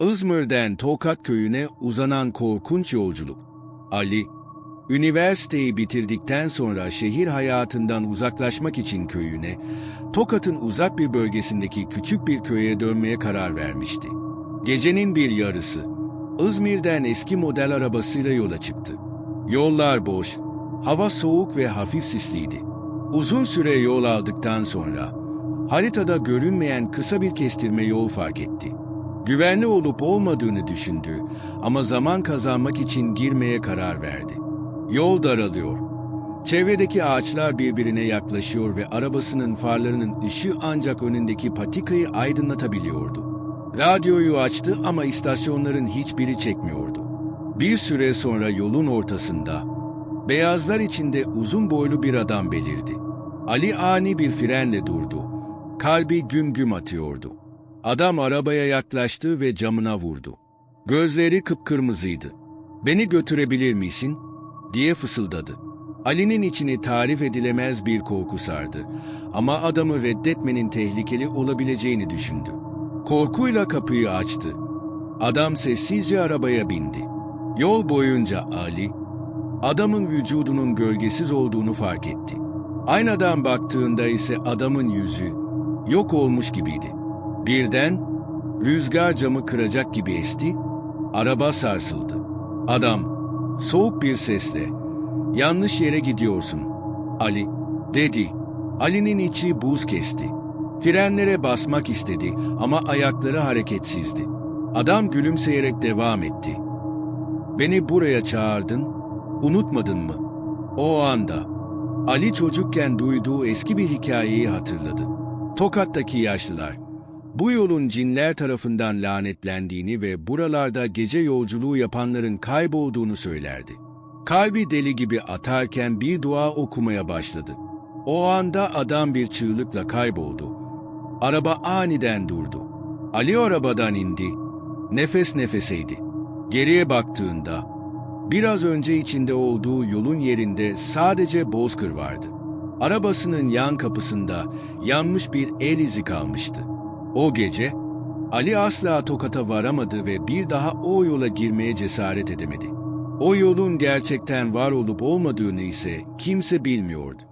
İzmir'den Tokat köyüne uzanan korkunç yolculuk. Ali, üniversiteyi bitirdikten sonra şehir hayatından uzaklaşmak için köyüne, Tokat'ın uzak bir bölgesindeki küçük bir köye dönmeye karar vermişti. Gecenin bir yarısı, İzmir'den eski model arabasıyla yola çıktı. Yollar boş, hava soğuk ve hafif sisliydi. Uzun süre yol aldıktan sonra, haritada görünmeyen kısa bir kestirme yol fark etti. Güvenli olup olmadığını düşündü ama zaman kazanmak için girmeye karar verdi. Yol daralıyor. Çevredeki ağaçlar birbirine yaklaşıyor ve arabasının farlarının ışığı ancak önündeki patikayı aydınlatabiliyordu. Radyoyu açtı ama istasyonların hiçbiri çekmiyordu. Bir süre sonra yolun ortasında beyazlar içinde uzun boylu bir adam belirdi. Ali ani bir frenle durdu. Kalbi güm güm atıyordu. Adam arabaya yaklaştı ve camına vurdu. Gözleri kıpkırmızıydı. Beni götürebilir misin? diye fısıldadı. Ali'nin içini tarif edilemez bir korku sardı. Ama adamı reddetmenin tehlikeli olabileceğini düşündü. Korkuyla kapıyı açtı. Adam sessizce arabaya bindi. Yol boyunca Ali, adamın vücudunun gölgesiz olduğunu fark etti. Aynadan baktığında ise adamın yüzü yok olmuş gibiydi. Birden rüzgar camı kıracak gibi esti, araba sarsıldı. Adam soğuk bir sesle yanlış yere gidiyorsun Ali dedi. Ali'nin içi buz kesti. Frenlere basmak istedi ama ayakları hareketsizdi. Adam gülümseyerek devam etti. Beni buraya çağırdın, unutmadın mı? O anda Ali çocukken duyduğu eski bir hikayeyi hatırladı. Tokat'taki yaşlılar bu yolun cinler tarafından lanetlendiğini ve buralarda gece yolculuğu yapanların kaybolduğunu söylerdi. Kalbi deli gibi atarken bir dua okumaya başladı. O anda adam bir çığlıkla kayboldu. Araba aniden durdu. Ali arabadan indi. Nefes nefeseydi. Geriye baktığında biraz önce içinde olduğu yolun yerinde sadece bozkır vardı. Arabasının yan kapısında yanmış bir el izi kalmıştı. O gece Ali asla Tokat'a varamadı ve bir daha o yola girmeye cesaret edemedi. O yolun gerçekten var olup olmadığını ise kimse bilmiyordu.